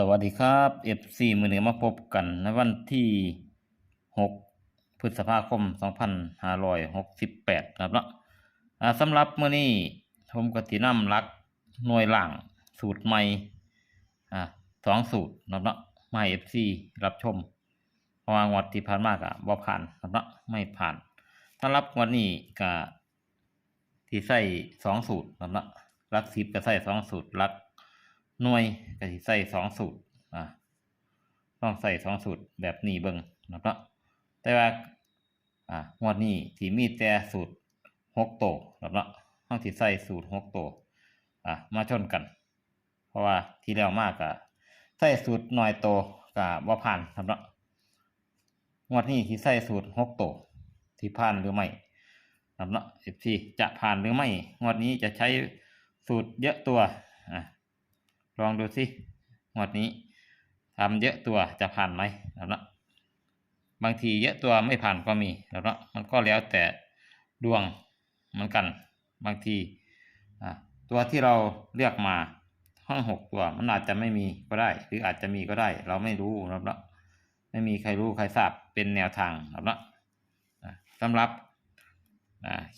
สวัสดีครับ FC มือหนึ่งมาพบกันในวันที่ 6 พฤษภาคม 2568 นะครับเนาะสำหรับมื้อนี้ผมก็สินำหลักหน่วยหล่างสูตรใหม่สองสูตรนะครับเนาะมาให้ FC รับชมเพราะว่างวดที่ผ่านมาก็บ่ผ่านนะครับเนาะไม่ผ่านสำหรับวันนี้ก็ที่ใส่สองสูตรนะครับเนาะหลัก10ก็ใส่สองสูตรหลัก หน่วยก็สิใส่สองสูตรอ่าต้องใส่สองสูตรแบบนี้เบิ่งนะครับแต่ว่าอ่างวดนี้ที่มีแต่สูตรหกโตวนะครับเฮาสิใส่สูตรหกโตวอ่ามาชนกัน เพราะว่าที่แล้วมากก็ใส่สูตรหน้อยโตวก็บ่ผ่านนะครับงวดนี้ที่ใส่สูตรหกโตวที่ผ่านหรือไม่นะครับเนาะ FC จะผ่านหรือไม่งวดนี้จะใช้สูตรเยอะตัวอ่า ลองดูสิงวดนี้ทำเยอะตัวจะผ่านไหมแล้วนะบางทีเยอะตัวไม่ผ่านก็มีแล้วนะมันก็แล้วแต่ดวงเหมือนกัน บางทีตัวที่เราเลือกมาทั้งหกตัวมันอาจจะไม่มีก็ได้ หรืออาจจะมีก็ได้ เราไม่รู้นะครับนะไม่มีใครรู้ใครทราบเป็นแนวทางนะครับนะสำหรับ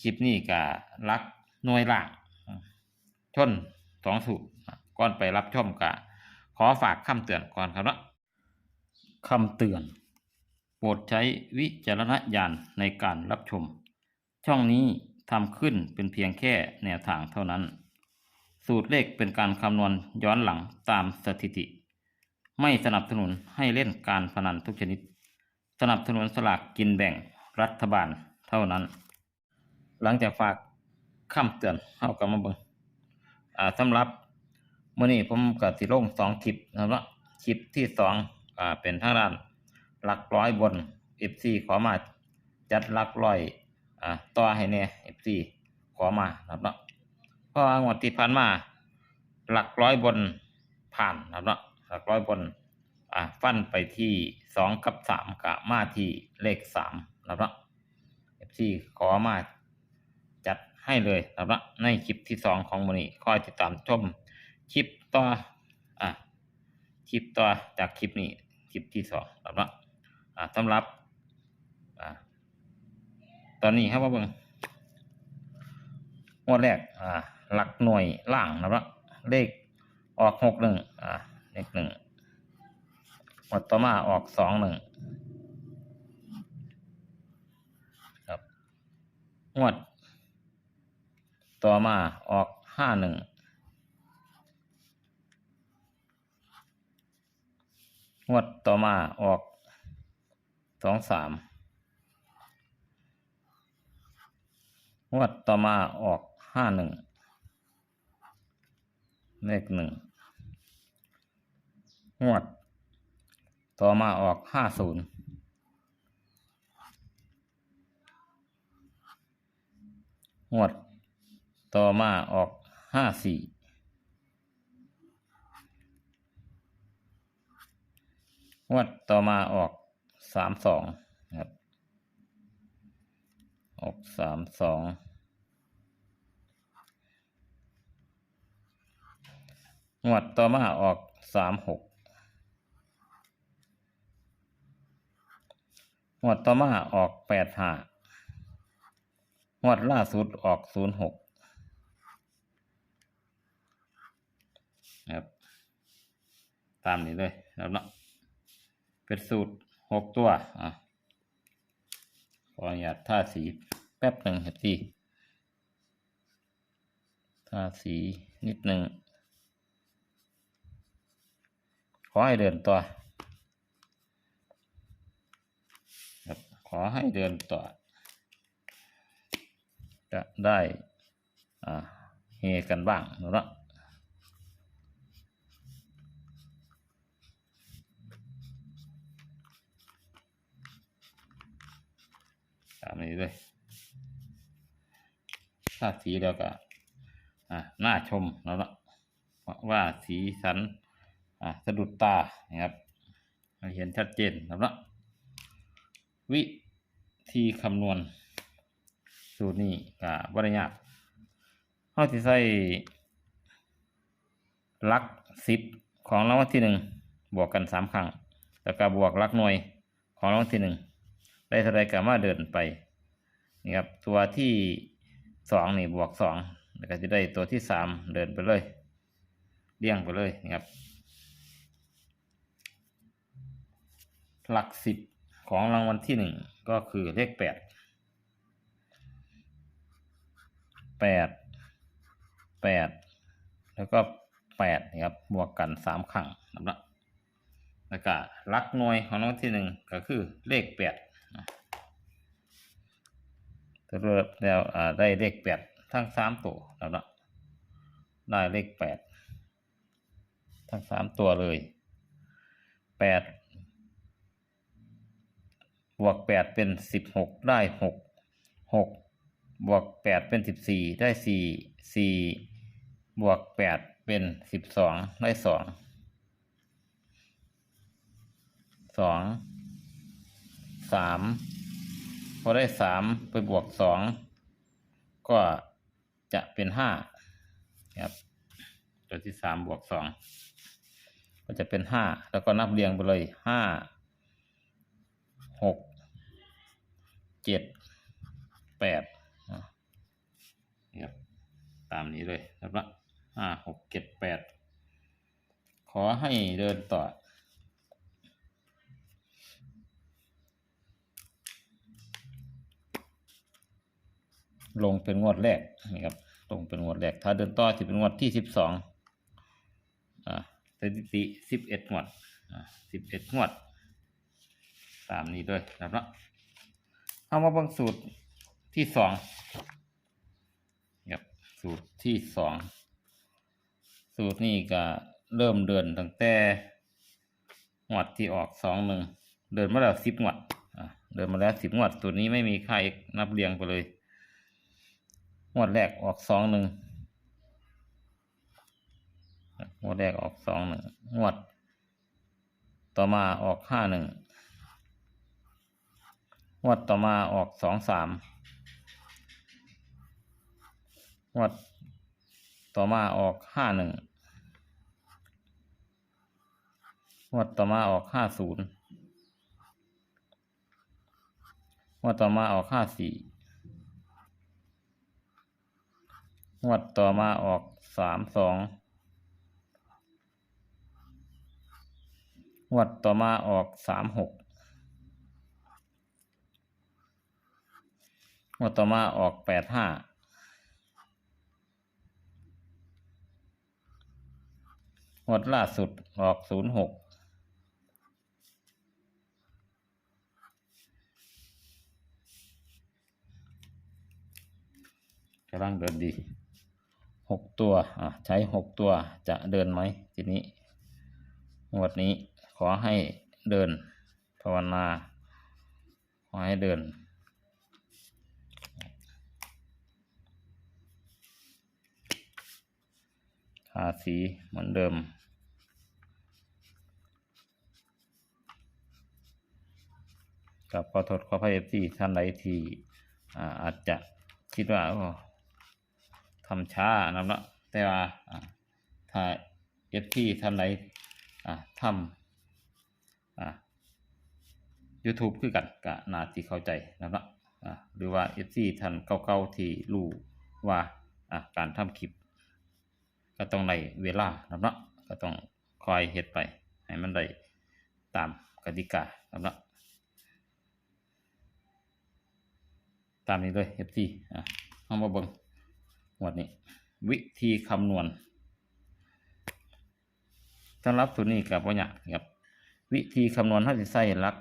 คลิปนี้กับรักหน่วยหล่างชนสองสูตร ก่อนไปรับชมกะขอฝากคำเตือนก่อนครับเนาะคำเตือน โปรดใช้วิจารณญาณในการรับชม ช่องนี้ทำขึ้นเป็นเพียงแค่แนวทางเท่านั้น สูตรเลขเป็นการคำนวณย้อนหลังตามสถิติ ไม่สนับสนุนให้เล่นการพนันทุกชนิด สนับสนุนสลากกินแบ่งรัฐบาลเท่านั้น หลังจากฝากคำเตือนเข้ากับมาเบิงสำหรับ มื้อนี้ผมก็สิลงสองคลิปนะครับเนาคลิปที่สองอ่าเป็นทางด้านหลักร้อยบน FC ขอมาจัดหลักร้อยอ่าต่อให้แน่ FC ขอมานะครับเนาะเพราะงวดที่ผ่านมา หลักร้อยบนผ่านนะครับเนาะหลักร้อยบนอ่าฟันไปที่สองกับสามกะมาที่เลขสามนะครับเนาะ FC ขอมาจัดให้เลยนะครับในคลิปที่สองของมันนี้คอยติดตามชม คลิปต่ออะคลิปต่อจากคลิปนี้คลิปที่สองนะครับอ่าสำหรับอ่าตอนนี้ครับว่าเบิ่งงวดแรกอ่าหลักหน่วยล่างนะครับเลขออกหกหนึ่งอ่าเลขหนึ่งงวดต่อมาออกสองหนึ่งครับงวดต่อมาออกห้าหนึ่ง งวดต่อมาออกสองสามงวดต่อมาออกห้าหนึ่งเลขหนึ่งงวด ต่อมาออกห้าศูนย์งวด ต่อมาออกห้าสี่ งวดต่อมาออกสามสองครับ ออกสามสองงวดต่อมาออกสามหกงวดต่อมาออกแปดห้างวดล่าสุดออกศูนย์หกครับ ตามนี้เลยแล้วเนาะ เป็นสูตรหกตัวอะขออนุญาตท่าสีแป๊บหนึ่งเห็นสิท่าสีนิดหนึ่งขอให้เดินตัวครับขอให้เดินต่อ จะได้อ่าเฮกันบ้างเนาะามนี้เลยถ้าสีเดียวก็อ่าน่าชมแล้วละว่าสีสันอ่าสะดุดตานะครับเห็นชัดเจนแล้วละวิธีคำนวณ สูตรนี้ก็บริยากเขาเขาสิใส่ลักสิบของรางวัลที่หนึ่งบวกกันสามครั้ง แล้วก็บวกลักหน่วยของรางวัลที่หนึ่ง ได้เท่าไรก็มาเดินไปนี่ครับตัวที่สองนี่บวกสองแล้วก็จะได้ตัวที่สามเดินไปเลยเลี่ยงไปเลยนี่ครับ หลักสิบของรางวัลที่หนึ่งก็คือเลขแปดแปดแปดแล้วก็แปดนะครับบวกกันสามครั้งนะครับแล้วก็หลักหน่วยของรางวัลที่หนึ่งก็คือเลขแปด ถ้าเริ่มแล้วได้เลขแปดทั้งสามตัวนะครับได้เลขแปดทั้งสามตัวเลยแปดบวกแปดเป็นสิบหกได้หกหกบวกแปดเป็นสิบสี่ได้สี่สี่บวกแปดเป็นสิบสองได้สองสอง สามพอได้สามไปบวกสองก็จะเป็นห้าครับตัวที่สามบวกสองก็จะเป็นห้าแล้วก็นับเรียงไปเลยห้าหกเจ็ดแปดครับตามนี้เลยนะครับละห้าหกเจ็ดแปดขอให้เดินต่อ ลงเป็นงวดแรกนี่ครับลงเป็นงวดแรก ถ้าเดินต่อจะเป็นงวดที่สิบสองอ่าสถิติสิบเอ็ดงวดอ่าสิบเอ็ดงวด ตามนี้ด้วยนะครับเนาะเอามาบังสูตรที่สองครับสูตรที่สองสูตรนี้ก็เริ่มเดินตั้งแต่หวดที่ออกสองหนึ่งเดินมาแล้วสิบหวดอะเดินมาแล้วสิบหวด ตัวนี้ไม่มีค่าเอกนับเรียงไปเลย หวดแรกออกสองหนึ่งหวดแรกออกสองหนึ่งหวด ต่อมาออกห้าหนึ่งงวดต่อมาออกสองสามงวด ต่อมาออกห้าหนึ่งงวดต่อมาออกห้าศูนย์งวดต่อมาออกห้าสี่ งวดต่อมาออกสามสองงวดต่อมาออกสามหกงวดต่อมาออกแปดห้างวดล่าสุดออกศูนย์หกกำลังเดินดี หกตัวอะใช้หกตัวจะเดินไหมทีนี้งวดนี้ขอให้เดินภาวนา ขอให้เดิน ทาสีเหมือนเดิมกับขอโทษขออภัยที่ท่านใดที่อ่าอาจจะคิดว่า ทำช้านะเนาะแต่ว่าถ้าเอฟที่ท่านใดอ่าทำอ่า YouTube คือกันกะนาที่เข้าใจนะเนาะหรือว่าเอฟซีท่านเก่าๆที่รู้ว่าการทำคลิป ก็ต้องในเวลานะเนาะก็ต้องคอยเฮ็ดไป ให้มันได้ตามกติกานะเนาะตามนี้เลย FC อะเอามาเบิ่ง วดนี้ วิธีคำนวณสำหรับตัวนี้กับว่ายากครับ วิธีคำนวณถ้าจะใส่ลัก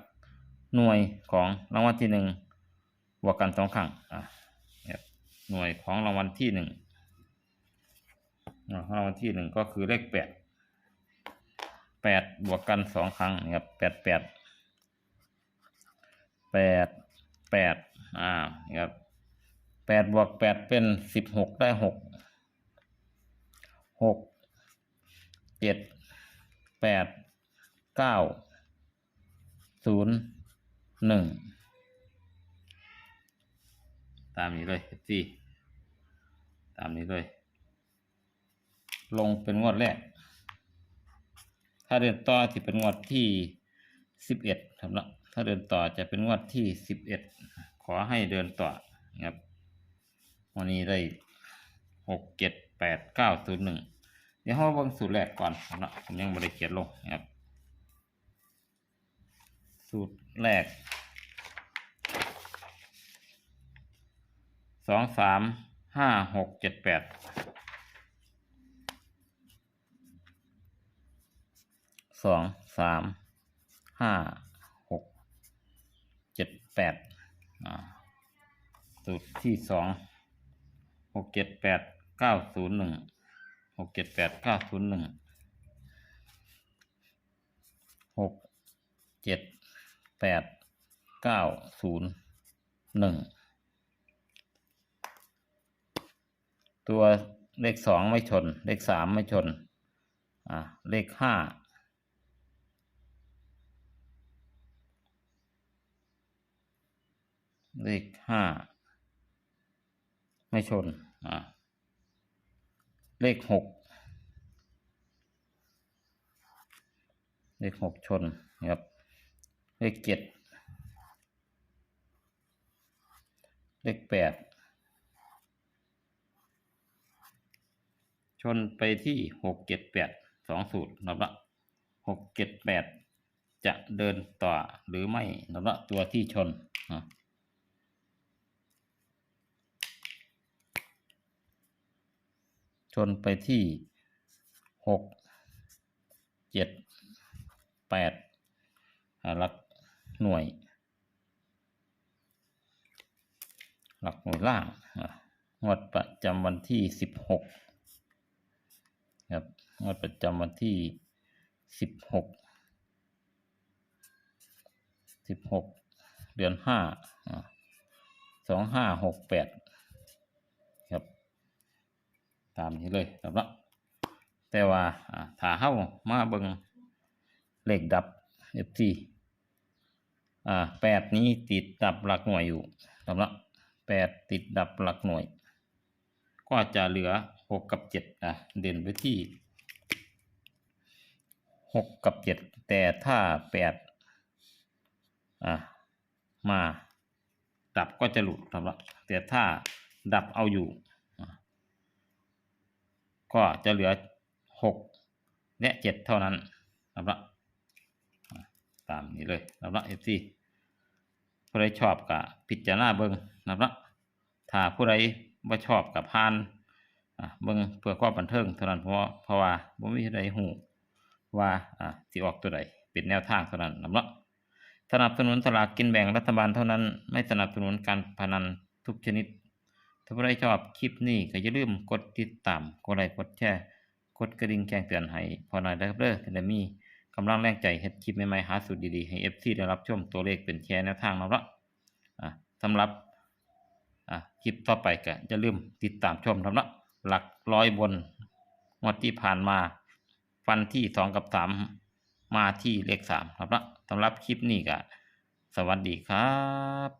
หน่วยของรางวัลที่หนึ่งบวกกันสองครั้งอะครับหน่วยของรางวัลที่หนึ่งรางวัลที่หนึ่งก็คือเลขแปดแปดบวกกันสองครั้งนะครับแปดแปดแปดแปดอ่าครับ แปดบวกแปดเป็นสิบหกได้หกหกเจ็ดแปดเก้าศูนย์หนึ่งตามนี้เลยสี่ตามนี้เลย ลงเป็นงวดแรก ถ้าเดินต่อที่เป็นงวดที่สิบเอ็ดครับเนาะถ้าเดินต่อจะเป็นงวดที่สิบเอ็ดขอให้เดินต่อครับ วันนี้ได้หกเจ็ดแปดเก้าศูนย์หนึ่งเดี๋ยวเราเบิ่งสูตรแรกก่อนนะผมยังไม่ได้เขียนลงนะครับ สูตรแรกสองสามห้าหกเจ็ดแปดสองสามห้าหกเจ็ดแปดอ่าสูตรที่สอง กเจ็ดแปดเก้าศูนย์หนึ่งหกเจ็ดแปดเก้าศูนย์หนึ่งหกเจ็ดแปดเก้าศูนย์หนึ่งตัวเลขสองไม่ชน เลขสามไม่ชน อ่า เลขห้าเลขห้าไม่ชน เลขหกเลขหกชนนะครับ เลขเจ็ดเลขแปดชนไปที่หกเจ็ดแปดสองสูตรนะครับละหกเจ็ดแปดจะเดินต่อหรือไม่นะครับตัวที่ชนอะ นไปที่หกเจ็ดแปดหลักหน่วย หลักหน่วยล่างอะงวดประจำวันที่สิบหกครับงวดประจำวันที่สิบหกสิบหกเดือนห้าสองห้าหกแปด ตามนี้เลยครับละแต่ว่าอ่าถ้าเข้ามาเบิงเลขดับ FT อ่าแปดนี้ติดดับหลักหน่วยอยู่ครับละแปดติดดับหลักหน่วย ก็จะเหลือหกกับเจ็ดอะเด่นไปที่หกกับเจ็ดแต่ถ้าแปดอะมาดับก็จะหลุดครับละแต่ถ้าดับเอาอยู่ ก็จะเหลือหกและเจ็ดเท่านั้นนะครับตามนี้เลยนะครับเอฟซีผู้ใดชอบกับพิจารณาเบิ้งนะครับถ้าผู้ใดไม่ชอบกับพานเบิ่งเพื่อความบันเทิงเท่านั้นเพราะว่าเพราะว่าบ่มีใดฮู้ว่าอะสิออกตัวใดเป็นแนวทางเท่านั้นนำเนาะสนับสนุนสลากกินแบ่งรัฐบาลเท่านั้น ไม่สนับสนุนการพนันทุกชนิด ถ้าผู้ใดชอบคลิปนี้ก็อย่าลืมกดติดตาม กดไลค์ กดแชร์ กดกระดิ่งแจ้งเตือนให้พอหน่อยได้ครับเด้อจะได้มีกำลังแรงใจเฮ็ดคลิปใหม่ๆหาสูตรดีๆ ให้ FC ได้รับชมตัวเลขเป็นแชร์แนวทางนำเนาะอะสำหรับอะคลิปต่อไปก็อย่าลืมติดตามชมครับเนาะหลักร้อยบนงวดที่ผ่านมาฟันที่สองกับสามมาที่เลขสามครับเนาะสำหรับคลิปนี้ก็สวัสดีครับ